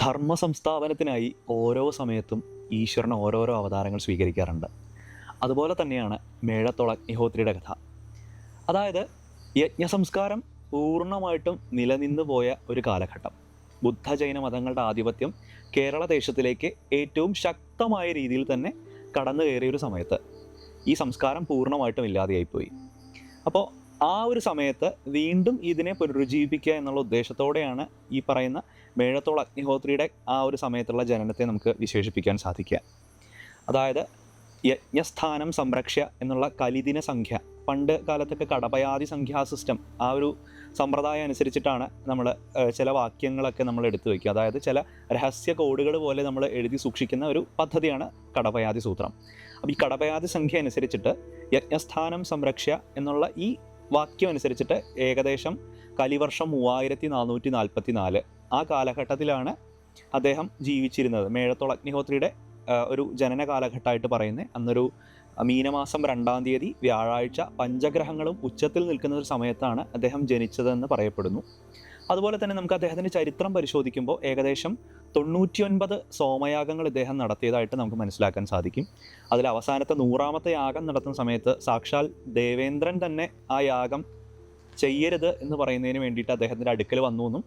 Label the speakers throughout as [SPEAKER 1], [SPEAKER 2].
[SPEAKER 1] ധർമ്മ സംസ്ഥാപനത്തിനായി ഓരോ സമയത്തും ഈശ്വരൻ ഓരോരോ അവതാരങ്ങൾ സ്വീകരിക്കാറുണ്ട്. അതുപോലെ തന്നെയാണ് മേഴത്തോള അഗ്നിഹോത്രിയുടെ കഥ. അതായത് യജ്ഞസംസ്കാരം പൂർണമായിട്ടും നിലനിന്നു പോയ ഒരു കാലഘട്ടം. ബുദ്ധ ജൈന മതങ്ങളുടെ ആധിപത്യം കേരള ദേശത്തിലേക്ക് ഏറ്റവും ശക്തമായ രീതിയിൽ തന്നെ കടന്നു കയറിയ ഒരു സമയത്ത് ഈ സംസ്കാരം പൂർണമായിട്ടും ഇല്ലാതെയായിപ്പോയി. അപ്പോൾ ആ ഒരു സമയത്ത് വീണ്ടും ഇതിനെ പുനരുജ്ജീവിപ്പിക്കുക എന്നുള്ള ഉദ്ദേശത്തോടെയാണ് ഈ പറയുന്ന മേഴത്തോൾ അഗ്നിഹോത്രിയുടെ ആ ഒരു സമയത്തുള്ള ജനനത്തെ നമുക്ക് വിശേഷിപ്പിക്കാൻ സാധിക്കുക. അതായത് യജ്ഞസ്ഥാനം സംരക്ഷ്യ എന്നുള്ള കലിദിന സംഖ്യ. പണ്ട് കാലത്തൊക്കെ കടപയാതി സംഖ്യാ സിസ്റ്റം ആ ഒരു സമ്പ്രദായം അനുസരിച്ചിട്ടാണ് നമ്മൾ ചില വാക്യങ്ങളൊക്കെ നമ്മൾ എടുത്തു വയ്ക്കുക അതായത് ചില രഹസ്യ കോഡുകൾ പോലെ നമ്മൾ എഴുതി സൂക്ഷിക്കുന്ന ഒരു പദ്ധതിയാണ് കടപയാതി സൂത്രം. അപ്പോൾ ഈ കടപയാതി സംഖ്യ അനുസരിച്ചിട്ട് യജ്ഞസ്ഥാനം സംരക്ഷ്യ എന്നുള്ള ഈ വാക്യം അനുസരിച്ചിട്ട് ഏകദേശം കലിവർഷം മൂവായിരത്തി നാനൂറ്റി നാൽപ്പത്തി നാല് ആ കാലഘട്ടത്തിലാണ് അദ്ദേഹം ജീവിച്ചിരുന്നത്. മേഴത്തോൾ അഗ്നിഹോത്രിയുടെ ഒരു ജനന കാലഘട്ടമായിട്ട് പറയുന്നത്. അന്നൊരു മീനമാസം രണ്ടാം തീയതി വ്യാഴാഴ്ച പഞ്ചഗ്രഹങ്ങളും ഉച്ചത്തിൽ നിൽക്കുന്ന ഒരു സമയത്താണ് അദ്ദേഹം ജനിച്ചതെന്ന് പറയപ്പെടുന്നു. അതുപോലെ തന്നെ നമുക്ക് അദ്ദേഹത്തിന്റെ ചരിത്രം പരിശോധിക്കുമ്പോൾ ഏകദേശം തൊണ്ണൂറ്റിയൊൻപത് സോമയാഗങ്ങൾ ഇദ്ദേഹം നടത്തിയതായിട്ട് നമുക്ക് മനസ്സിലാക്കാൻ സാധിക്കും. അതിൽ അവസാനത്തെ നൂറാമത്തെ യാഗം നടത്തുന്ന സമയത്ത് സാക്ഷാൽ ദേവേന്ദ്രൻ തന്നെ ആ യാഗം ചെയ്യരുത് എന്ന് പറയുന്നതിന് വേണ്ടിയിട്ട് അദ്ദേഹത്തിന്റെ അടുക്കൽ വന്നു എന്നും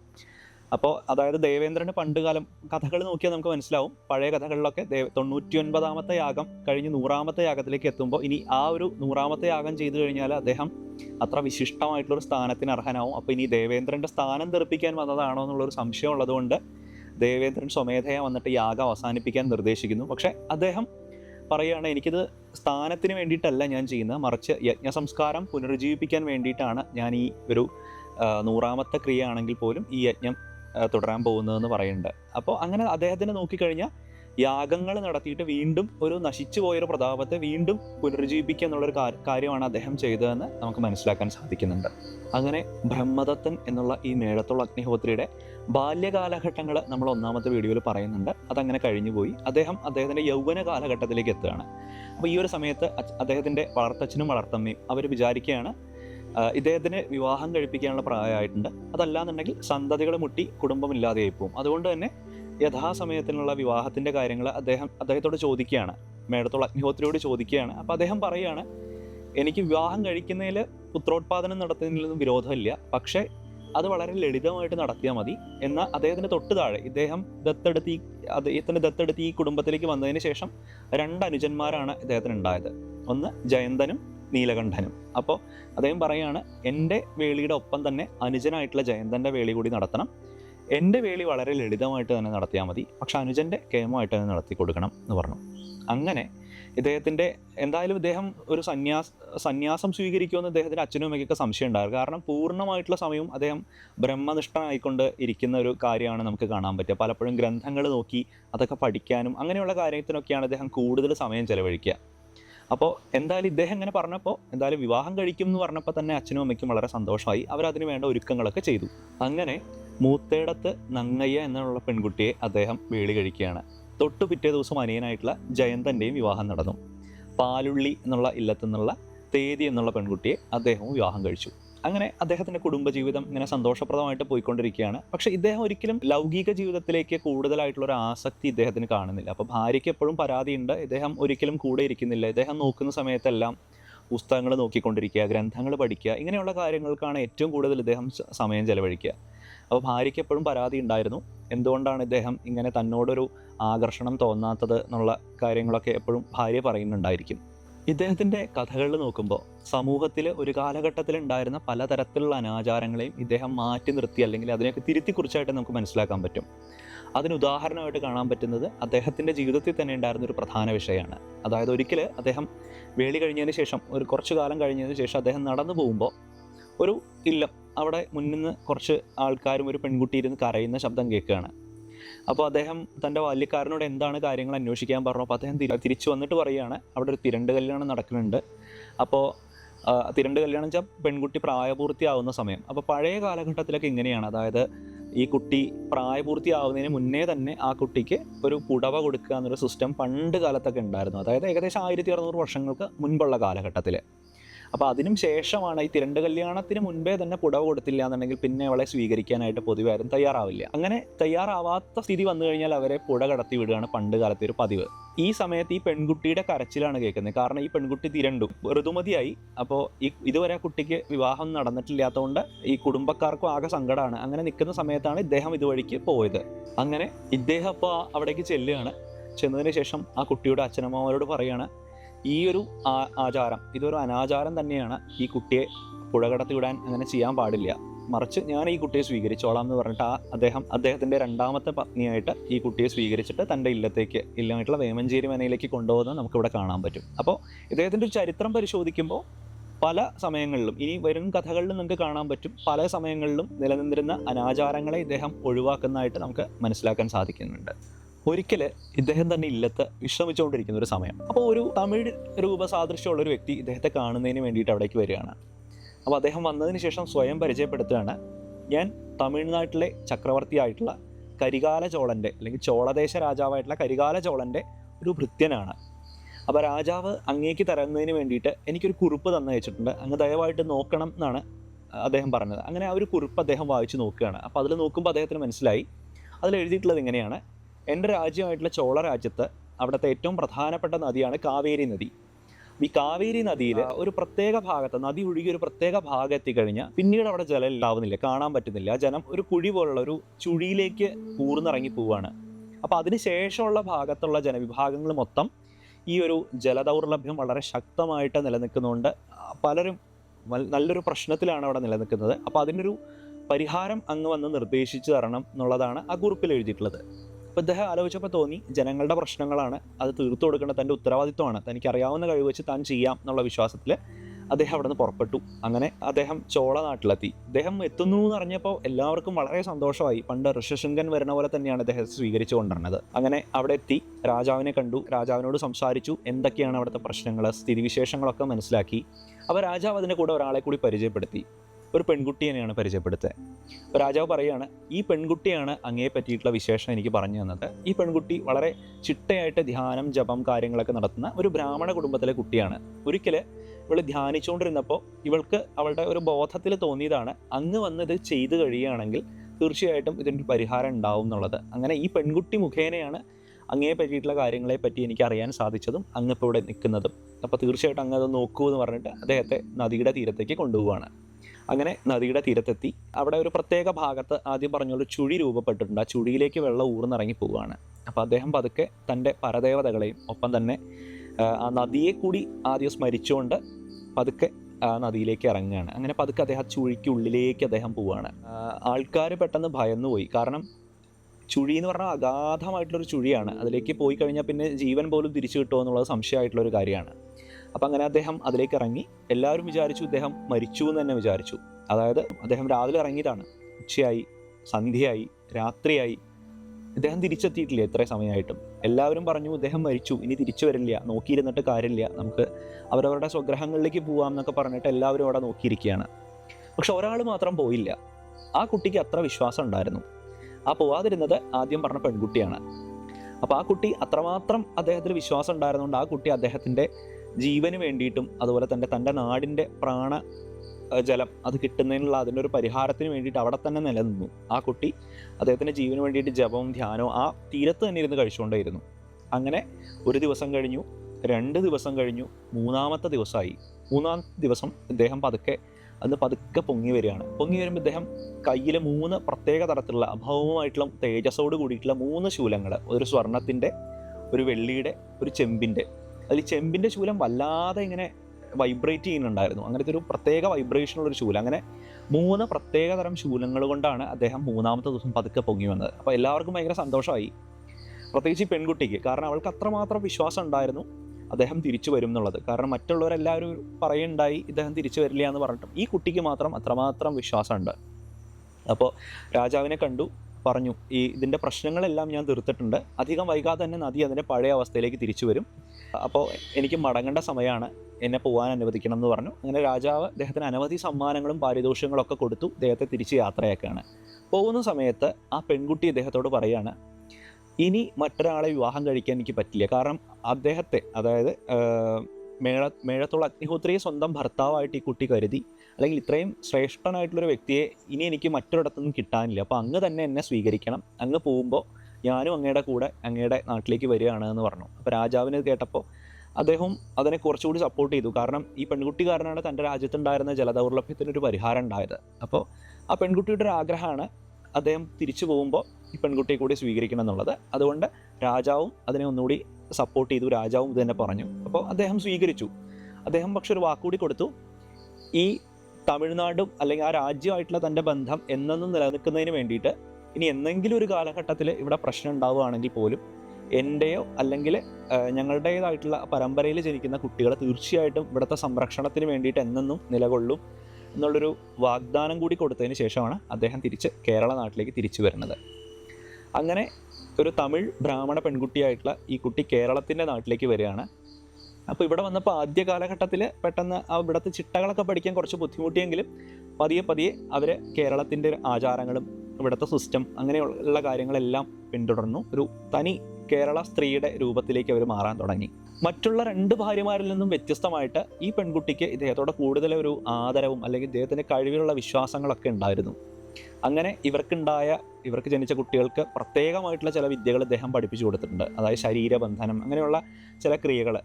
[SPEAKER 1] അപ്പോൾ അതായത് ദേവേന്ദ്രന് പണ്ട് കാലം കഥകൾ നോക്കിയാൽ നമുക്ക് മനസ്സിലാവും. പഴയ കഥകളിലൊക്കെ ദേവ തൊണ്ണൂറ്റി ഒൻപതാമത്തെ യാഗം കഴിഞ്ഞ് നൂറാമത്തെ യാഗത്തിലേക്ക് എത്തുമ്പോൾ ഇനി ആ ഒരു നൂറാമത്തെ യാഗം ചെയ്തു കഴിഞ്ഞാൽ അദ്ദേഹം അത്ര വിശിഷ്ടമായിട്ടുള്ളൊരു സ്ഥാനത്തിന് അർഹനാവും. അപ്പോൾ ഇനി ദേവേന്ദ്രന്റെ സ്ഥാനം തെറിപ്പിക്കാൻ വന്നതാണോ എന്നുള്ളൊരു സംശയം ഉള്ളതുകൊണ്ട് ദേവേന്ദ്രൻ സ്വമേധയ വന്നിട്ട് യാഗം അവസാനിപ്പിക്കാൻ നിർദ്ദേശിക്കുന്നു. പക്ഷേ അദ്ദേഹം പറയുകയാണ് എനിക്കിത് സ്ഥാനത്തിന് വേണ്ടിയിട്ടല്ല ഞാൻ ചെയ്യുന്നത്. മറിച്ച് യജ്ഞ സംസ്കാരം പുനരുജ്ജീവിപ്പിക്കാൻ വേണ്ടിയിട്ടാണ് ഞാൻ ഈ ഒരു നൂറാമത്തെ ക്രിയ ആണെങ്കിൽ പോലും ഈ യജ്ഞം തുടരാൻ പോകുന്നതെന്ന് പറയുന്നുണ്ട്. അപ്പോൾ അങ്ങനെ അദ്ദേഹത്തിനെ നോക്കിക്കഴിഞ്ഞാൽ യാഗങ്ങൾ നടത്തിയിട്ട് വീണ്ടും ഒരു നശിച്ചു പോയൊരു പ്രതാപത്തെ വീണ്ടും പുനരുജ്ജീവിപ്പിക്കുക എന്നുള്ളൊരു കാര്യമാണ് അദ്ദേഹം ചെയ്തതെന്ന് നമുക്ക് മനസ്സിലാക്കാൻ സാധിക്കുന്നുണ്ട്. അങ്ങനെ ബ്രഹ്മദത്തൻ എന്നുള്ള ഈ മേഴത്തുള്ള അഗ്നിഹോത്രിയുടെ ബാല്യകാലഘട്ടങ്ങൾ നമ്മൾ ഒന്നാമത്തെ വീഡിയോയിൽ പറയുന്നുണ്ട്. അതങ്ങനെ കഴിഞ്ഞുപോയി അദ്ദേഹം അദ്ദേഹത്തിന്റെ യൗവന കാലഘട്ടത്തിലേക്ക് എത്തുകയാണ്. അപ്പോൾ ഈ ഒരു സമയത്ത് അദ്ദേഹത്തിന്റെ വളർത്തച്ഛനും വളർത്തമ്മയും അവർ വിചാരിക്കുകയാണ് ഇദ്ദേഹത്തിന് വിവാഹം കഴിപ്പിക്കാനുള്ള പ്രായമായിട്ടുണ്ട്. അതല്ലാന്നുണ്ടെങ്കിൽ സന്തതികൾ മുട്ടി കുടുംബമില്ലാതെയായി പോകും. അതുകൊണ്ട് തന്നെ യഥാസമയത്തിനുള്ള വിവാഹത്തിന്റെ കാര്യങ്ങൾ അദ്ദേഹം അദ്ദേഹത്തോട് ചോദിക്കുകയാണ്. മേടത്തോൾ അഗ്നിഹോത്രിയോട് ചോദിക്കുകയാണ്. അപ്പോൾ അദ്ദേഹം പറയുകയാണ് എനിക്ക് വിവാഹം കഴിക്കുന്നതിൽ പുത്രോത്പാദനം നടത്തുന്നതിലൊന്നും വിരോധമില്ല. പക്ഷേ അത് വളരെ ലളിതമായിട്ട് നടത്തിയാൽ മതി. എന്നാൽ അദ്ദേഹത്തിന് തൊട്ട് താഴെ ഇദ്ദേഹം ദത്തെടുത്ത് ഈ ദത്തെടുത്ത് ഈ കുടുംബത്തിലേക്ക് വന്നതിന് ശേഷം രണ്ട് അനുജന്മാരാണ് ഇദ്ദേഹത്തിന് ഉണ്ടായത് ഒന്ന് ജയന്തനും നീലകണ്ഠനും. അപ്പോൾ അദ്ദേഹം പറയുകയാണ് എന്റെ വേളിയുടെ ഒപ്പം തന്നെ അനുജനായിട്ടുള്ള ജയന്തന്റെ വേളി കൂടി നടത്തണം. എന്റെ വേളി വളരെ ലളിതമായിട്ട് തന്നെ നടത്തിയാൽ മതി. പക്ഷെ അനുജന്റെ കേമമായിട്ട് തന്നെ നടത്തി കൊടുക്കണം എന്ന് പറഞ്ഞു. അങ്ങനെ ഇദ്ദേഹത്തിന്റെ എന്തായാലും ഇദ്ദേഹം ഒരു സന്യാസ സന്യാസം സ്വീകരിക്കുമെന്ന് ഇദ്ദേഹത്തിന്റെ അച്ഛനും അമ്മയ്ക്കൊക്കെ സംശയം ഉണ്ടായിരുന്നു. കാരണം പൂർണമായിട്ടുള്ള സമയവും അദ്ദേഹം ബ്രഹ്മനിഷ്ഠനായിക്കൊണ്ട് ഇരിക്കുന്ന ഒരു കാര്യമാണ് നമുക്ക് കാണാൻ പറ്റുക. പലപ്പോഴും ഗ്രന്ഥങ്ങൾ നോക്കി അതൊക്കെ പഠിക്കാനും അങ്ങനെയുള്ള കാര്യത്തിനൊക്കെയാണ് അദ്ദേഹം കൂടുതൽ സമയം ചെലവഴിക്കുക. അപ്പോൾ എന്തായാലും ഇദ്ദേഹം ഇങ്ങനെ പറഞ്ഞപ്പോൾ എന്തായാലും വിവാഹം കഴിക്കും എന്ന് പറഞ്ഞപ്പോൾ തന്നെ അച്ഛനും അമ്മയ്ക്കും വളരെ സന്തോഷമായി. അവരതിന് വേണ്ട ഒരുക്കങ്ങളൊക്കെ ചെയ്തു. അങ്ങനെ മൂത്തേടത്ത് നങ്ങയ്യ എന്നുള്ള പെൺകുട്ടിയെ അദ്ദേഹം വേളി കഴിക്കുകയാണ്. തൊട്ടു പിറ്റേ ദിവസം അനിയനായിട്ടുള്ള ജയന്തന്റെയും വിവാഹം നടന്നു. പാലുള്ളി എന്നുള്ള ഇല്ലത്തു നിന്നുള്ള തേതി എന്നുള്ള പെൺകുട്ടിയെ അദ്ദേഹവും വിവാഹം കഴിച്ചു. അങ്ങനെ അദ്ദേഹത്തിന്റെ കുടുംബജീവിതം ഇങ്ങനെ സന്തോഷപ്രദമായിട്ട് പോയിക്കൊണ്ടിരിക്കുകയാണ്. പക്ഷേ ഇദ്ദേഹം ഒരിക്കലും ലൗകിക ജീവിതത്തിലേക്ക് കൂടുതലായിട്ടുള്ള ഒരു ആസക്തി ഇദ്ദേഹത്തിന് കാണുന്നില്ല. അപ്പോൾ ഭാര്യയ്ക്ക് എപ്പോഴും പരാതിയുണ്ട്. ഇദ്ദേഹം ഒരിക്കലും കൂടെ ഇരിക്കുന്നില്ല. ഇദ്ദേഹം നോക്കുന്ന സമയത്തെല്ലാം പുസ്തകങ്ങൾ നോക്കിക്കൊണ്ടിരിക്കുക ഗ്രന്ഥങ്ങൾ പഠിക്കുക ഇങ്ങനെയുള്ള കാര്യങ്ങൾക്കാണ് ഏറ്റവും കൂടുതൽ ഇദ്ദേഹം സമയം ചെലവഴിക്കുക. അപ്പോൾ ഭാര്യയ്ക്ക് എപ്പോഴും പരാതി ഉണ്ടായിരുന്നു. എന്തുകൊണ്ടാണ് ഇദ്ദേഹം ഇങ്ങനെ തന്നോടൊരു ആകർഷണം തോന്നാത്തത് എന്നുള്ള കാര്യങ്ങളൊക്കെ എപ്പോഴും ഭാര്യ പറയുന്നുണ്ടായിരിക്കും. ഇദ്ദേഹത്തിന്റെ കഥകളിൽ നോക്കുമ്പോൾ സമൂഹത്തിൽ ഒരു കാലഘട്ടത്തിൽ ഉണ്ടായിരുന്ന പലതരത്തിലുള്ള അനാചാരങ്ങളെയും ഇദ്ദേഹം മാറ്റി നിർത്തി അല്ലെങ്കിൽ അതിനെയൊക്കെ തിരുത്തി കുറിച്ചായിട്ട് നമുക്ക് മനസ്സിലാക്കാൻ പറ്റും. അതിന് ഉദാഹരണമായിട്ട് കാണാൻ പറ്റുന്നത് അദ്ദേഹത്തിന്റെ ജീവിതത്തിൽ തന്നെ ഉണ്ടായിരുന്ന ഒരു പ്രധാന വിഷയമാണ്. അതായത് ഒരിക്കൽ അദ്ദേഹം വേളി കഴിഞ്ഞതിന് ശേഷം ഒരു കുറച്ച് കാലം കഴിഞ്ഞതിന് ശേഷം അദ്ദേഹം നടന്നു പോകുമ്പോൾ ഒരു ഇല്ലം അവിടെ മുന്നിൽ നിന്ന് കുറച്ച് ആൾക്കാരും ഒരു പെൺകുട്ടി ഇരുന്ന് കരയുന്ന ശബ്ദം കേൾക്കുകയാണ്. അപ്പോൾ അദ്ദേഹം തന്റെ ബാല്യക്കാരനോട് എന്താണ് കാര്യങ്ങൾ അന്വേഷിക്കാൻ പറഞ്ഞു അപ്പോൾ അദ്ദേഹം തിരി- തിരിച്ചു വന്നിട്ട് പറയുകയാണ് അവിടെ ഒരു തിരണ്ട് കല്യാണം നടക്കുന്നുണ്ട്. അപ്പോൾ തിരണ്ട് കല്യാണം വെച്ചാൽ പെൺകുട്ടി പ്രായപൂർത്തിയാവുന്ന സമയം. അപ്പോൾ പഴയ കാലഘട്ടത്തിലൊക്കെ ഇങ്ങനെയാണ്. അതായത് ഈ കുട്ടി പ്രായപൂർത്തിയാവുന്നതിന് മുന്നേ തന്നെ ആ കുട്ടിക്ക് ഒരു പുടവ കൊടുക്കുക എന്നൊരു സിസ്റ്റം പണ്ട് കാലത്തൊക്കെ ഉണ്ടായിരുന്നു. അതായത് ഏകദേശം ആയിരത്തി അറുന്നൂറ് വർഷങ്ങൾക്ക് മുൻപുള്ള കാലഘട്ടത്തിൽ അപ്പോൾ അതിനും ശേഷമാണ് ഈ തിരണ്ട് കല്യാണത്തിന് മുൻപേ തന്നെ പുടവ കൊടുത്തില്ല എന്നുണ്ടെങ്കിൽ പിന്നെ അവളെ സ്വീകരിക്കാനായിട്ട് പൊതുവെ തയ്യാറാവില്ല. അങ്ങനെ തയ്യാറാവാത്ത സ്ഥിതി വന്നു കഴിഞ്ഞാൽ അവരെ പുഴ കടത്തി വിടുകയാണ് പണ്ട് കാലത്തെ ഒരു പതിവ്. ഈ സമയത്ത് ഈ പെൺകുട്ടിയുടെ കരച്ചിലാണ് കേൾക്കുന്നത്. കാരണം ഈ പെൺകുട്ടി തിരണ്ടു. ഋതുമതിയായി. അപ്പോൾ ഈ ഇതുവരെ കുട്ടിക്ക് വിവാഹം നടന്നിട്ടില്ലാത്തതുകൊണ്ട് ഈ കുടുംബക്കാർക്കും ആകെ സങ്കടമാണ് അങ്ങനെ നിൽക്കുന്ന സമയത്താണ് ഇദ്ദേഹം ഇതുവഴിക്ക് പോയത്. അങ്ങനെ ഇദ്ദേഹം അപ്പോൾ അവിടേക്ക് ചെല്ലുകയാണ്. ചെന്നതിന് ശേഷം ആ കുട്ടിയുടെ അച്ഛനമ്മമാരോട് പറയാണ് ഈ ഒരു ആചാരം ഇതൊരു അനാചാരം തന്നെയാണ് ഈ കുട്ടിയെ പുഴ കടത്തി വിടാൻ അങ്ങനെ ചെയ്യാൻ പാടില്ല. മറിച്ച് ഞാൻ ഈ കുട്ടിയെ സ്വീകരിച്ചോളാം എന്ന് പറഞ്ഞിട്ട് ആ അദ്ദേഹം അദ്ദേഹത്തിന്റെ രണ്ടാമത്തെ പത്നിയായിട്ട് ഈ കുട്ടിയെ സ്വീകരിച്ചിട്ട് തന്റെ ഇല്ലത്തേക്ക് ഇല്ലമായിട്ടുള്ള വേമഞ്ചേരി മനയിലേക്ക് കൊണ്ടുപോകുന്നത് നമുക്കിവിടെ കാണാൻ പറ്റും. അപ്പോൾ ഇദ്ദേഹത്തിന്റെ ചരിത്രം പരിശോധിക്കുമ്പോൾ പല സമയങ്ങളിലും ഇനി വരും കഥകളിലും നമുക്ക് കാണാൻ പറ്റും പല സമയങ്ങളിലും നിലനിന്നിരുന്ന അനാചാരങ്ങളെ ഇദ്ദേഹം ഒഴിവാക്കുന്നതായിട്ട് നമുക്ക് മനസ്സിലാക്കാൻ സാധിക്കുന്നുണ്ട്. ഒരിക്കൽ ഇദ്ദേഹം തന്നെ ഇല്ലത്ത് വിശ്രമിച്ചുകൊണ്ടിരിക്കുന്ന ഒരു സമയം. അപ്പോൾ ഒരു തമിഴ് രൂപസാദൃശ്യമുള്ള ഒരു വ്യക്തി ഇദ്ദേഹത്തെ കാണുന്നതിന് വേണ്ടിയിട്ട് അവിടേക്ക് വരികയാണ്. അപ്പോൾ അദ്ദേഹം വന്നതിന് ശേഷം സ്വയം പരിചയപ്പെടുത്തുകയാണ് ഞാൻ തമിഴ്നാട്ടിലെ ചക്രവർത്തിയായിട്ടുള്ള കരികാല ചോളന്റെ അല്ലെങ്കിൽ ചോളദേശ രാജാവായിട്ടുള്ള കരികാല ചോളന്റെ ഒരു ഭൃത്യനാണ്. അപ്പോൾ രാജാവ് അങ്ങേക്ക് തരുന്നതിന് വേണ്ടിയിട്ട് എനിക്കൊരു കുറിപ്പ് തന്നു വെച്ചിട്ടുണ്ട് അങ്ങ് ദയവായിട്ട് നോക്കണം എന്നാണ് അദ്ദേഹം പറഞ്ഞത്. അങ്ങനെ ആ ഒരു കുറിപ്പ് അദ്ദേഹം വായിച്ചു നോക്കുകയാണ്. അപ്പോൾ അതിൽ നോക്കുമ്പോൾ അദ്ദേഹത്തിന് മനസ്സിലായി അതിൽ എഴുതിയിട്ടുള്ളത് ഇങ്ങനെയാണ് എന്റെ രാജ്യമായിട്ടുള്ള ചോള രാജ്യത്ത് അവിടുത്തെ ഏറ്റവും പ്രധാനപ്പെട്ട നദിയാണ് കാവേരി നദി. ഈ കാവേരി നദിയിൽ ഒരു പ്രത്യേക ഭാഗത്ത് നദി ഒഴുകി ഒരു പ്രത്യേക ഭാഗം എത്തിക്കഴിഞ്ഞാൽ പിന്നീട് അവിടെ ജലം ഉണ്ടാവുന്നില്ല കാണാൻ പറ്റുന്നില്ല. ജനം ഒരു കുഴി പോലുള്ള ഒരു ചുഴിയിലേക്ക് കൂർന്നിറങ്ങി പോവുകയാണ്. അപ്പോൾ അതിന് ശേഷമുള്ള ഭാഗത്തുള്ള ജനവിഭാഗങ്ങൾ മൊത്തം ഈ ഒരു ജലദൗർലഭ്യം വളരെ ശക്തമായിട്ട് നിലനിൽക്കുന്നതുകൊണ്ട് പലരും നല്ലൊരു പ്രശ്നത്തിലാണ് അവിടെ നിലനിൽക്കുന്നത്. അപ്പോൾ അതിനൊരു പരിഹാരം അങ്ങ് വന്ന് നിർദ്ദേശിച്ചു തരണം എന്നുള്ളതാണ് ആ കുറിപ്പിൽ എഴുതിയിട്ടുള്ളത്. അപ്പോൾ ഇദ്ദേഹം ആലോചിച്ചപ്പോൾ തോന്നി ജനങ്ങളുടെ പ്രശ്നങ്ങളാണ്. അത് തീർത്തു കൊടുക്കേണ്ട തന്റെ ഉത്തരവാദിത്വമാണ്. തനിക്ക് അറിയാവുന്ന കഴിവ് വെച്ച് താൻ ചെയ്യാം എന്നുള്ള വിശ്വാസത്തിൽ അദ്ദേഹം അവിടെ നിന്ന് പുറപ്പെട്ടു. അങ്ങനെ അദ്ദേഹം ചോള നാട്ടിലെത്തി. അദ്ദേഹം എത്തുന്നു എന്ന് അറിഞ്ഞപ്പോൾ എല്ലാവർക്കും വളരെ സന്തോഷമായി. പണ്ട് ഋഷശൃംഗൻ വരുന്ന പോലെ തന്നെയാണ് അദ്ദേഹം സ്വീകരിച്ചു കൊണ്ടിരുന്നത്. അങ്ങനെ അവിടെ എത്തി. രാജാവിനെ കണ്ടു. രാജാവിനോട് സംസാരിച്ചു. എന്തൊക്കെയാണ് അവിടുത്തെ പ്രശ്നങ്ങൾ സ്ഥിതിവിശേഷങ്ങളൊക്കെ മനസ്സിലാക്കി. അപ്പോൾ രാജാവ് അതിന്റെ കൂടെ ഒരാളെ കൂടി പരിചയപ്പെടുത്തി. ഒരു പെൺകുട്ടിയെയാണ് പരിചയപ്പെടുത്തുക. രാജാവ് പറയുകയാണ് ഈ പെൺകുട്ടിയാണ് അങ്ങേ പറ്റിയിട്ടുള്ള വിശേഷം എനിക്ക് പറഞ്ഞു തന്നത്. ഈ പെൺകുട്ടി വളരെ ചിട്ടയായിട്ട് ധ്യാനം ജപം കാര്യങ്ങളൊക്കെ നടത്തുന്ന ഒരു ബ്രാഹ്മണ കുടുംബത്തിലെ കുട്ടിയാണ്. ഒരിക്കൽ ഇവൾ ധ്യാനിച്ചുകൊണ്ടിരുന്നപ്പോൾ ഇവൾക്ക് അവളുടെ ഒരു ബോധത്തിൽ തോന്നിയതാണ് അങ്ങ് വന്ന് ഇത് ചെയ്തു കഴിയുകയാണെങ്കിൽ തീർച്ചയായിട്ടും ഇതിന്റെ പരിഹാരം ഉണ്ടാവും എന്നുള്ളത്. അങ്ങനെ ഈ പെൺകുട്ടി മുഖേനയാണ് അങ്ങേ പറ്റിയിട്ടുള്ള കാര്യങ്ങളെ പറ്റി എനിക്ക് അറിയാൻ സാധിച്ചതും അങ്ങ് ഇപ്പോൾ ഇവിടെ നിൽക്കുന്നതും. അപ്പോൾ തീർച്ചയായിട്ടും അങ്ങ് അത് നോക്കൂ എന്ന് പറഞ്ഞിട്ട് അദ്ദേഹത്തെ നദിയുടെ തീരത്തേക്ക് കൊണ്ടുപോവാണ് അങ്ങനെ നദിയുടെ തീരത്തെത്തി. അവിടെ ഒരു പ്രത്യേക ഭാഗത്ത് ആദ്യം പറഞ്ഞ ഒരു ചുഴി രൂപപ്പെട്ടിട്ടുണ്ട്. ആ ചുഴിയിലേക്ക് വെള്ളം ഊർന്നിറങ്ങി പോവുകയാണ്. അപ്പോൾ അദ്ദേഹം പതുക്കെ തന്റെ പരദേവതകളെയും ഒപ്പം തന്നെ ആ, നദിയെ കൂടി ആദ്യം സ്മരിച്ചുകൊണ്ട് പതുക്കെ ആ നദിയിലേക്ക് ഇറങ്ങുകയാണ്. അങ്ങനെ പതുക്കെ അദ്ദേഹം ചുഴിക്ക് ഉള്ളിലേക്ക് അദ്ദേഹം പോവുകയാണ്. ആൾക്കാർ പെട്ടെന്ന് ഭയന്നു പോയി. കാരണം ചുഴി എന്ന് പറഞ്ഞാൽ അഗാധമായിട്ടുള്ളൊരു ചുഴിയാണ്. അതിലേക്ക് പോയി കഴിഞ്ഞാൽ പിന്നെ ജീവൻ പോലും തിരിച്ചു കിട്ടുമോ എന്നുള്ളത് സംശയമായിട്ടുള്ളൊരു കാര്യമാണ്. അപ്പം അങ്ങനെ അദ്ദേഹം അതിലേക്ക് ഇറങ്ങി. എല്ലാവരും വിചാരിച്ചു ഇദ്ദേഹം മരിച്ചു എന്ന് തന്നെ വിചാരിച്ചു. അതായത് അദ്ദേഹം രാവിലെ ഇറങ്ങിയതാണ്. ഉച്ചയായി സന്ധ്യയായി രാത്രിയായി. ഇദ്ദേഹം തിരിച്ചെത്തിയിട്ടില്ല ഇത്രയും സമയമായിട്ടും. എല്ലാവരും പറഞ്ഞു ഇദ്ദേഹം മരിച്ചു. ഇനി തിരിച്ചു വരില്ല. നോക്കിയിരുന്നിട്ട് കാര്യമില്ല. നമുക്ക് അവരവരുടെ സ്വഗ്രഹങ്ങളിലേക്ക് പോവാം എന്നൊക്കെ പറഞ്ഞിട്ട് എല്ലാവരും അവിടെ നോക്കിയിരിക്കുകയാണ്. പക്ഷെ ഒരാൾ മാത്രം പോയില്ല. ആ കുട്ടിക്ക് അത്ര വിശ്വാസം ഉണ്ടായിരുന്നു. ആ പോവാതിരുന്നത് ആദ്യം പറഞ്ഞ പെൺകുട്ടിയാണ്. അപ്പോൾ ആ കുട്ടി അത്രമാത്രം അദ്ദേഹത്തിൽ വിശ്വാസം ഉണ്ടായിരുന്നുകൊണ്ട് ആ കുട്ടി അദ്ദേഹത്തിന്റെ ജീവന് വേണ്ടിയിട്ടും അതുപോലെ തന്നെ തന്റെ നാടിന്റെ പ്രാണ ജലം അത് കിട്ടുന്നതിനുള്ള അതിന്റെ ഒരു പരിഹാരത്തിന് വേണ്ടിയിട്ട് അവിടെ തന്നെ നിലനിന്നു. ആ കുട്ടി അദ്ദേഹത്തിന്റെ ജീവന് വേണ്ടിയിട്ട് ജപവും ധ്യാനവും ആ തീരത്ത് തന്നെ ഇരുന്ന് കഴിച്ചുകൊണ്ടേയിരുന്നു. അങ്ങനെ ഒരു ദിവസം കഴിഞ്ഞു രണ്ട് ദിവസം കഴിഞ്ഞു മൂന്നാമത്തെ ദിവസമായി. മൂന്നാം ദിവസം ഇദ്ദേഹം പതുക്കെ അന്ന് പതുക്കെ പൊങ്ങി വരികയാണ്. പൊങ്ങി വരുമ്പോൾ ഇദ്ദേഹം കയ്യിൽ മൂന്ന് പ്രത്യേക തരത്തിലുള്ള അഭൗമമായിട്ടുള്ള തേജസ്സോട് കൂടിയിട്ടുള്ള മൂന്ന് ശൂലങ്ങൾ. ഒരു സ്വർണത്തിന്റെ ഒരു വെള്ളിയുടെ ഒരു ചെമ്പിന്റെ. അതിൽ ചെമ്പിന്റെ ശൂലം വല്ലാതെ ഇങ്ങനെ വൈബ്രേറ്റ് ചെയ്യുന്നുണ്ടായിരുന്നു. അങ്ങനത്തെ ഒരു പ്രത്യേക വൈബ്രേഷനുള്ള ഒരു ശൂലം. അങ്ങനെ മൂന്ന് പ്രത്യേക തരം ശൂലങ്ങൾ കൊണ്ടാണ് അദ്ദേഹം മൂന്നാമത്തെ ദിവസം പതുക്കെ പൊങ്ങി വന്നത്. അപ്പോൾ എല്ലാവർക്കും ഭയങ്കര സന്തോഷമായി. പ്രത്യേകിച്ച് പെൺകുട്ടിക്ക്. കാരണം അവൾക്ക് അത്രമാത്രം വിശ്വാസം ഉണ്ടായിരുന്നു അദ്ദേഹം തിരിച്ചു വരും എന്നുള്ളത്. കാരണം മറ്റുള്ളവരെല്ലാവരും പറയുണ്ടായി ഇദ്ദേഹം തിരിച്ചു വരില്ല എന്ന് പറഞ്ഞിട്ടും ഈ കുട്ടിക്ക് മാത്രം അത്രമാത്രം വിശ്വാസമുണ്ട്. അപ്പോൾ രാജാവിനെ കണ്ടു. പറഞ്ഞു. ഈ ഇതിന്റെ പ്രശ്നങ്ങളെല്ലാം ഞാൻ തീർത്തിട്ടുണ്ട്. അധികം വൈകാതെ തന്നെ നദി അതിന്റെ പഴയ അവസ്ഥയിലേക്ക് തിരിച്ചു വരും. അപ്പോൾ എനിക്ക് മടങ്ങേണ്ട സമയമാണ് എന്നെ പോകാൻ അനുവദിക്കണം എന്ന് പറഞ്ഞു. അങ്ങനെ രാജാവ് അദ്ദേഹത്തിന് അനവധി സമ്മാനങ്ങളും പാരിതോഷികങ്ങളും ഒക്കെ കൊടുത്തു. അദ്ദേഹത്തെ തിരിച്ച് യാത്രയാക്കുകയാണ്. പോകുന്ന സമയത്ത് ആ പെൺകുട്ടി അദ്ദേഹത്തോട് പറയാണ് ഇനി മറ്റൊരാളെ വിവാഹം കഴിക്കാൻ എനിക്ക് പറ്റില്ല. കാരണം അദ്ദേഹത്തെ അതായത് മേള മേഴ മേഴത്തുള്ള അഗ്നിഹോത്രിയെ സ്വന്തം ഭർത്താവായിട്ട് ഈ കുട്ടി കരുതി. അല്ലെങ്കിൽ ഇത്രയും ശ്രേഷ്ഠനായിട്ടുള്ളൊരു വ്യക്തിയെ ഇനി എനിക്ക് മറ്റൊരിടത്തുനിന്നും കിട്ടാനില്ല. അപ്പോൾ അങ്ങ് തന്നെ എന്നെ സ്വീകരിക്കണം. അങ്ങ് പോകുമ്പോൾ ഞാനും അങ്ങയുടെ കൂടെ അങ്ങയുടെ നാട്ടിലേക്ക് വരികയാണ് എന്ന് പറഞ്ഞു. അപ്പോൾ രാജാവിന് കേട്ടപ്പോൾ അദ്ദേഹം അതിനെ കുറച്ചുകൂടി സപ്പോർട്ട് ചെയ്തു. കാരണം ഈ പെൺകുട്ടി കാരനാണ് തന്റെ രാജ്യത്തുണ്ടായിരുന്ന ജലദൗർലഭ്യത്തിനൊരു പരിഹാരം ഉണ്ടായത്. അപ്പോൾ ആ പെൺകുട്ടിയുടെ ഒരു ആഗ്രഹമാണ് അദ്ദേഹം തിരിച്ചു പോകുമ്പോൾ ഈ പെൺകുട്ടിയെ കൂടി സ്വീകരിക്കണം എന്നുള്ളത്. അതുകൊണ്ട് രാജാവും അതിനെ ഒന്നുകൂടി സപ്പോർട്ട് ചെയ്തു. രാജാവും ഇത് തന്നെ പറഞ്ഞു. അപ്പോൾ അദ്ദേഹം സ്വീകരിച്ചു. അദ്ദേഹം പക്ഷെ ഒരു വാക്കുകൂടി കൊടുത്തു. ഈ തമിഴ്നാടും അല്ലെങ്കിൽ ആ രാജ്യമായിട്ടുള്ള തന്റെ ബന്ധം എന്നെന്നും നിലനിൽക്കുന്നതിന് വേണ്ടിയിട്ട് ഇനി എന്തെങ്കിലും ഒരു കാലഘട്ടത്തിൽ ഇവിടെ പ്രശ്നം ഉണ്ടാവുകയാണെങ്കിൽ പോലും എന്റെയോ അല്ലെങ്കിൽ ഞങ്ങളുടേതായിട്ടുള്ള പരമ്പരയിൽ ജനിക്കുന്ന കുട്ടികൾ തീർച്ചയായിട്ടും ഇവിടുത്തെ സംരക്ഷണത്തിന് വേണ്ടിയിട്ട് എന്നെന്നും നിലകൊള്ളും എന്നുള്ളൊരു വാഗ്ദാനം കൂടി കൊടുത്തതിന് ശേഷമാണ് അദ്ദേഹം തിരിച്ച് കേരള നാട്ടിലേക്ക് തിരിച്ചു വരുന്നത്. അങ്ങനെ ഒരു തമിഴ് ബ്രാഹ്മണ പെൺകുട്ടിയായിട്ടുള്ള ഈ കുട്ടി കേരളത്തിന്റെ നാട്ടിലേക്ക് വരികയാണ്. അപ്പോൾ ഇവിടെ വന്നപ്പോൾ ആദ്യ കാലഘട്ടത്തിൽ പെട്ടെന്ന് ആ ഇവിടുത്തെ ചിട്ടകളൊക്കെ പഠിക്കാൻ കുറച്ച് ബുദ്ധിമുട്ടിയെങ്കിലും പതിയെ പതിയെ അവർ കേരളത്തിന്റെ ആചാരങ്ങളും ഇവിടുത്തെ സിസ്റ്റം അങ്ങനെയുള്ള കാര്യങ്ങളെല്ലാം പിന്തുടർന്നു. ഒരു തനി കേരള സ്ത്രീയുടെ രൂപത്തിലേക്ക് അവർ മാറാൻ തുടങ്ങി. മറ്റുള്ള രണ്ട് ഭാര്യമാരിൽ നിന്നും വ്യത്യസ്തമായിട്ട് ഈ പെൺകുട്ടിക്ക് ഇദ്ദേഹത്തോട് കൂടുതൽ ഒരു ആദരവും അല്ലെങ്കിൽ ഇദ്ദേഹത്തിന്റെ കഴിവിലുള്ള വിശ്വാസങ്ങളൊക്കെ ഉണ്ടായിരുന്നു. അങ്ങനെ ഇവർക്കുണ്ടായ ഇവർക്ക് ജനിച്ച കുട്ടികൾക്ക് പ്രത്യേകമായിട്ടുള്ള ചില വിദ്യകൾ ഇദ്ദേഹം പഠിപ്പിച്ചു കൊടുത്തിട്ടുണ്ട്. അതായത് ശരീരബന്ധനം അങ്ങനെയുള്ള ചില ക്രിയകൾ.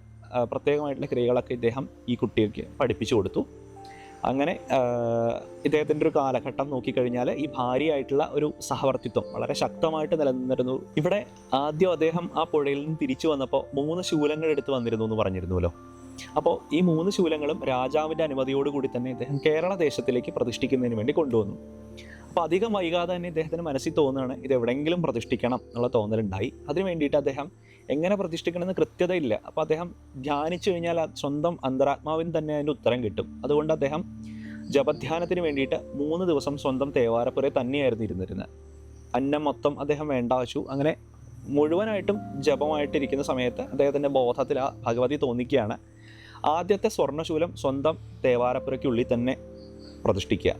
[SPEAKER 1] പ്രത്യേകമായിട്ടുള്ള ക്രിയകളൊക്കെ ഇദ്ദേഹം ഈ കുട്ടിക്ക് പഠിപ്പിച്ചു കൊടുത്തു. അങ്ങനെ ഇദ്ദേഹത്തിന്റെ ഒരു കാലഘട്ടം നോക്കിക്കഴിഞ്ഞാൽ ഈ ഭാര്യയായിട്ടുള്ള ഒരു സഹവർത്തിത്വം വളരെ ശക്തമായിട്ട് നിലനിന്നിരുന്നു. ഇവിടെ ആദ്യം അദ്ദേഹം ആ പുഴയിൽ നിന്ന് തിരിച്ചു വന്നപ്പോൾ മൂന്ന് ശൂലങ്ങൾ എടുത്തു വന്നിരുന്നു എന്ന് പറഞ്ഞിരുന്നുവല്ലോ അപ്പോൾ ഈ മൂന്ന് ശൂലങ്ങളും രാജാവിന്റെ അനുമതിയോടുകൂടി തന്നെ ഇദ്ദേഹം കേരള ദേശത്തിലേക്ക് പ്രതിഷ്ഠിക്കുന്നതിന് വേണ്ടി കൊണ്ടുവന്നു. അപ്പോൾ അധികം വൈകാതെ തന്നെ ഇദ്ദേഹത്തിന് മനസ്സിൽ തോന്നുകയാണ് ഇത് എവിടെയെങ്കിലും പ്രതിഷ്ഠിക്കണം എന്നുള്ള തോന്നലുണ്ടായി. അതിന് വേണ്ടിയിട്ട് അദ്ദേഹം എങ്ങനെ പ്രതിഷ്ഠിക്കണമെന്ന് കൃത്യതയില്ല. അപ്പോൾ അദ്ദേഹം ധ്യാനിച്ചു കഴിഞ്ഞാൽ സ്വന്തം അന്തരാത്മാവിന് തന്നെ അതിന്റെ ഉത്തരം കിട്ടും. അതുകൊണ്ട് അദ്ദേഹം ജപധ്യാനത്തിന് വേണ്ടിയിട്ട് മൂന്ന് ദിവസം സ്വന്തം തേവാരപ്പുരയിൽ തന്നെയായിരുന്നു ഇരുന്നിരുന്നത്. അന്നം മൊത്തം അദ്ദേഹം വേണ്ട വെച്ചു അങ്ങനെ മുഴുവനായിട്ടും ജപമായിട്ടിരിക്കുന്ന സമയത്ത് അദ്ദേഹത്തിന്റെ ബോധത്തിൽ ആ ഭഗവതി തോന്നിക്കുകയാണ്. ആദ്യത്തെ സ്വർണശൂലം സ്വന്തം തേവാരപ്പുരയ്ക്കുള്ളിൽ തന്നെ പ്രതിഷ്ഠിക്കുക.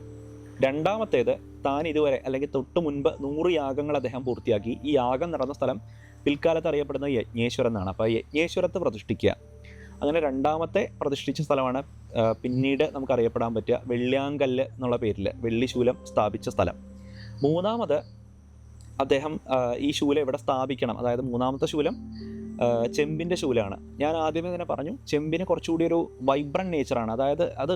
[SPEAKER 1] രണ്ടാമത്തേത് താൻ ഇതുവരെ അല്ലെങ്കിൽ തൊട്ട് മുൻപ് നൂറ് യാഗങ്ങൾ അദ്ദേഹം പൂർത്തിയാക്കി. ഈ യാഗം നടന്ന സ്ഥലം പിൽക്കാലത്ത് അറിയപ്പെടുന്നത് യജ്ഞേശ്വരം എന്നാണ്. അപ്പോൾ യജ്ഞേശ്വരത്തെ പ്രതിഷ്ഠിക്കുക. അങ്ങനെ രണ്ടാമത്തെ പ്രതിഷ്ഠിച്ച സ്ഥലമാണ് പിന്നീട് നമുക്ക് അറിയപ്പെടാൻ പറ്റുക വെള്ളിയാങ്കല്ല് എന്നുള്ള പേരിൽ വെള്ളിശൂലം സ്ഥാപിച്ച സ്ഥലം. മൂന്നാമത് അദ്ദേഹം ഈ ശൂലം ഇവിടെ സ്ഥാപിക്കണം? അതായത് മൂന്നാമത്തെ ശൂലം ചെമ്പിന്റെ ശൂലമാണ്. ഞാൻ ആദ്യമേ തന്നെ പറഞ്ഞു ചെമ്പിന് കുറച്ചുകൂടി ഒരു വൈബ്രന്റ് നേച്ചറാണ് അതായത് അത്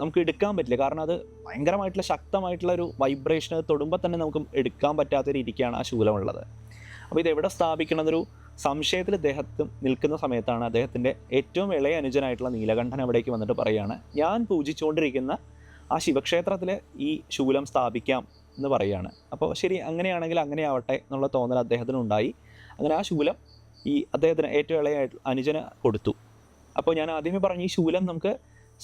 [SPEAKER 1] നമുക്ക് എടുക്കാൻ പറ്റില്ല. കാരണം അത് ഭയങ്കരമായിട്ടുള്ള ശക്തമായിട്ടുള്ള ഒരു വൈബ്രേഷൻ തൊടുമ്പോൾ തന്നെ നമുക്ക് എടുക്കാൻ പറ്റാത്ത രീതിക്കാണ് ആ ശൂലമുള്ളത്. അപ്പോൾ ഇത് എവിടെ സ്ഥാപിക്കണം എന്നൊരു സംശയത്തിൽ അദ്ദേഹത്തും നിൽക്കുന്ന സമയത്താണ് അദ്ദേഹത്തിന്റെ ഏറ്റവും ഇളയ അനുജനായിട്ടുള്ള നീലകണ്ഠൻ അവിടേക്ക് വന്നിട്ട് പറയുകയാണ് ഞാൻ പൂജിച്ചുകൊണ്ടിരിക്കുന്ന ആ ശിവക്ഷേത്രത്തിൽ ഈ ശൂലം സ്ഥാപിക്കാം എന്ന് പറയുകയാണ് അപ്പോൾ ശരി അങ്ങനെയാണെങ്കിൽ അങ്ങനെ ആവട്ടെ എന്നുള്ള തോന്നൽ അദ്ദേഹത്തിന് ഉണ്ടായി അങ്ങനെ ആ ശൂലം ഈ അദ്ദേഹത്തിന് ഏറ്റവും ഇളയ അനുജന് കൊടുത്തു. അപ്പോൾ ഞാൻ ആദ്യമേ പറഞ്ഞു ഈ ശൂലം നമുക്ക്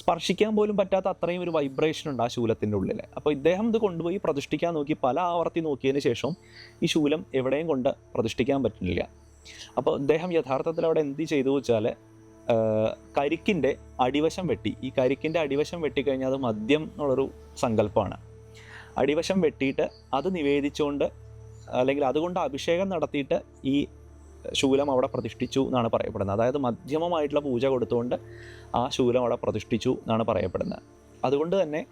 [SPEAKER 1] സ്പർശിക്കാൻ പോലും പറ്റാത്ത അത്രയും ഒരു വൈബ്രേഷൻ ഉണ്ട് ആ ശൂലത്തിന്റെ ഉള്ളിൽ അപ്പോൾ ഇദ്ദേഹം ഇത് കൊണ്ടുപോയി പ്രതിഷ്ഠിക്കാൻ നോക്കി പല ആവർത്തി നോക്കിയതിന് ശേഷം ഈ ശൂലം എവിടെയും കൊണ്ട് പ്രതിഷ്ഠിക്കാൻ പറ്റുന്നില്ല. അപ്പോൾ ഇദ്ദേഹം യഥാർത്ഥത്തിൽ അവിടെ എന്ത് ചെയ്തു വെച്ചാൽ കരിക്കിന്റെ അടിവശം വെട്ടി. ഈ കരിക്കിന്റെ അടിവശം വെട്ടിക്കഴിഞ്ഞാൽ അത് മദ്യം എന്നുള്ളൊരു സങ്കല്പമാണ്. അടിവശം വെട്ടിയിട്ട് അത് നിവേദിച്ചുകൊണ്ട് അല്ലെങ്കിൽ അതുകൊണ്ട് അഭിഷേകം നടത്തിയിട്ട് ഈ ശൂലം അവിടെ പ്രതിഷ്ഠിച്ചു എന്നാണ് പറയപ്പെടുന്നത്. അതായത് മധ്യമമായിട്ടുള്ള പൂജ കൊടുത്തുകൊണ്ട് ആ ശൂലം അവിടെ പ്രതിഷ്ഠിച്ചു എന്നാണ് പറയപ്പെടുന്നത്. അതുകൊണ്ട് തന്നെ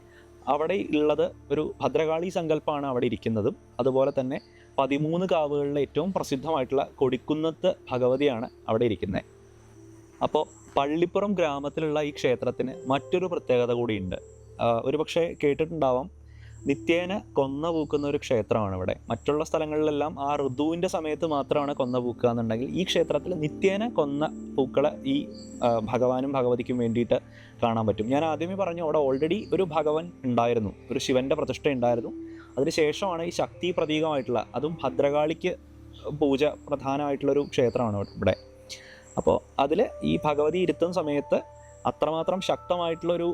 [SPEAKER 1] അവിടെ ഉള്ളത് ഒരു ഭദ്രകാളി സങ്കല്പമാണ് അവിടെ ഇരിക്കുന്നതും അതുപോലെ തന്നെ പതിമൂന്ന് കാവുകളിലെ ഏറ്റവും പ്രസിദ്ധമായിട്ടുള്ള കൊടിക്കുന്നത്ത് ഭഗവതിയാണ് അവിടെ ഇരിക്കുന്നത്. അപ്പോൾ പള്ളിപ്പുറം ഗ്രാമത്തിലുള്ള ഈ ക്ഷേത്രത്തിന് മറ്റൊരു പ്രത്യേകത കൂടിയുണ്ട്. ഒരു ഒരുപക്ഷെ കേട്ടിട്ടുണ്ടാവാം നിത്യേന കൊന്ന പൂക്കുന്ന ഒരു ക്ഷേത്രമാണ് ഇവിടെ. മറ്റുള്ള സ്ഥലങ്ങളിലെല്ലാം ആ ഋതുവിന്റെ സമയത്ത് മാത്രമാണ് കൊന്ന പൂക്കുക എന്നുണ്ടെങ്കിൽ ഈ ക്ഷേത്രത്തിൽ നിത്യേന കൊന്ന പൂക്കളെ ഈ ഭഗവാനും ഭഗവതിക്കും വേണ്ടിയിട്ട് കാണാൻ പറ്റും. ഞാൻ ആദ്യമേ പറഞ്ഞു അവിടെ ഓൾറെഡി ഒരു ഭഗവൻ ഉണ്ടായിരുന്നു. ഒരു ശിവന്റെ പ്രതിഷ്ഠ ഉണ്ടായിരുന്നു. അതിനുശേഷമാണ് ഈ ശക്തി പ്രതീകമായിട്ടുള്ള അതും ഭദ്രകാളിക്ക് പൂജ പ്രധാനമായിട്ടുള്ളൊരു ക്ഷേത്രമാണ് ഇവിടെ. അപ്പോൾ അതിൽ ഈ ഭഗവതി ഇരുത്തുന്ന സമയത്ത് അത്രമാത്രം ശക്തമായിട്ടുള്ളൊരു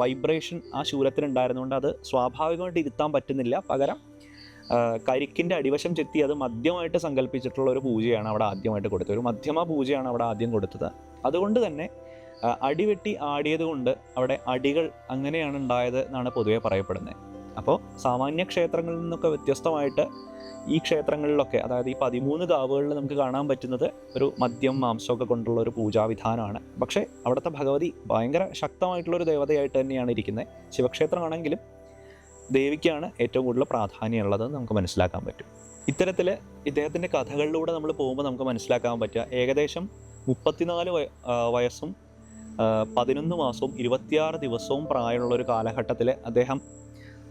[SPEAKER 1] വൈബ്രേഷൻ ആ ശൂലത്തിന് ഉണ്ടായിരുന്നുകൊണ്ട് അത് സ്വാഭാവികമായിട്ട് ഇരുത്താൻ പറ്റുന്നില്ല. പകരം കരിക്കിന്റെ അടിവശം ചെത്തി അത് മദ്യമായിട്ട് സങ്കല്പിച്ചിട്ടുള്ള ഒരു പൂജയാണ് അവിടെ ആദ്യമായിട്ട് കൊടുത്തത്. ഒരു മധ്യമ പൂജയാണ് അവിടെ ആദ്യം കൊടുത്തത്. അതുകൊണ്ട് തന്നെ അടിവെട്ടി ആടിയത് കൊണ്ട് അവിടെ അടികൾ അങ്ങനെയാണ് ഉണ്ടായത് എന്നാണ് പൊതുവെ പറയപ്പെടുന്നത്. അപ്പോൾ സാമാന്യ ക്ഷേത്രങ്ങളിൽ നിന്നൊക്കെ വ്യത്യസ്തമായിട്ട് ഈ ക്ഷേത്രങ്ങളിലൊക്കെ അതായത് ഈ പതിമൂന്ന് കാവുകളിൽ നമുക്ക് കാണാൻ പറ്റുന്നത് ഒരു മദ്യം മാംസമൊക്കെ കൊണ്ടുള്ള ഒരു പൂജാവിധാനമാണ്. പക്ഷേ അവിടുത്തെ ഭഗവതി ഭയങ്കര ശക്തമായിട്ടുള്ളൊരു ദേവതയായിട്ട് തന്നെയാണ് ഇരിക്കുന്നത്. ശിവക്ഷേത്രമാണെങ്കിലും ദേവിക്കാണ് ഏറ്റവും കൂടുതൽ പ്രാധാന്യമുള്ളതെന്ന് നമുക്ക് മനസ്സിലാക്കാൻ പറ്റും. ഇത്തരത്തിൽ ഇദ്ദേഹത്തിന്റെ കഥകളിലൂടെ നമ്മൾ പോകുമ്പോൾ നമുക്ക് മനസ്സിലാക്കാൻ പറ്റുക. ഏകദേശം മുപ്പത്തിനാല് വയസ്സും പതിനൊന്ന് മാസവും ഇരുപത്തിയാറ് ദിവസവും പ്രായമുള്ള ഒരു കാലഘട്ടത്തിൽ അദ്ദേഹം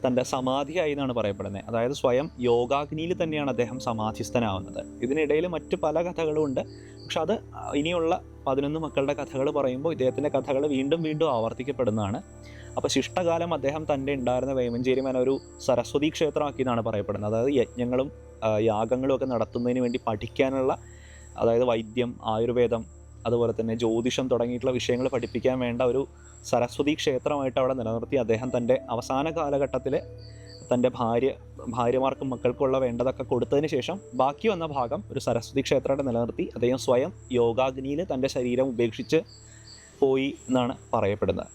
[SPEAKER 1] തന്റെ സമാധിയായി എന്നാണ് പറയപ്പെടുന്നത്. അതായത് സ്വയം യോഗാഗ്നിയിൽ തന്നെയാണ് അദ്ദേഹം സമാധിസ്ഥനാവുന്നത്. ഇതിനിടയിൽ മറ്റു പല കഥകളും ഉണ്ട്. പക്ഷെ അത് ഇനിയുള്ള പതിനൊന്ന് മക്കളുടെ കഥകൾ പറയുമ്പോൾ ഇദ്ദേഹത്തിന്റെ കഥകൾ വീണ്ടും വീണ്ടും ആവർത്തിക്കപ്പെടുന്നതാണ്. അപ്പോൾ ശിഷ്ടകാലം അദ്ദേഹം തന്റെ ഉണ്ടായിരുന്ന വേമഞ്ചേരി മേന ഒരു സരസ്വതി ക്ഷേത്രമാക്കി എന്നാണ് പറയപ്പെടുന്നത്. അതായത് യജ്ഞങ്ങളും യാഗങ്ങളും ഒക്കെ നടത്തുന്നതിന് വേണ്ടി പഠിക്കാനുള്ള അതായത് വൈദ്യം ആയുർവേദം അതുപോലെ തന്നെ ജ്യോതിഷം തുടങ്ങിയിട്ടുള്ള വിഷയങ്ങൾ പഠിപ്പിക്കാൻ വേണ്ട ഒരു സരസ്വതി ക്ഷേത്രമായിട്ട് അവിടെ നിലനിർത്തി അദ്ദേഹം തന്റെ അവസാന കാലഘട്ടത്തിൽ തന്റെ ഭാര്യ ഭാര്യമാർക്കും മക്കൾക്കുള്ള വേണ്ടതൊക്കെ കൊടുത്തതിന് ശേഷം ബാക്കി വന്ന ഭാഗം ഒരു സരസ്വതി ക്ഷേത്രമായിട്ട് നിലനിർത്തി അദ്ദേഹം സ്വയം യോഗാഗ്നിയിൽ തന്റെ ശരീരം ഉപേക്ഷിച്ച് പോയി എന്നാണ് പറയപ്പെടുന്നത്.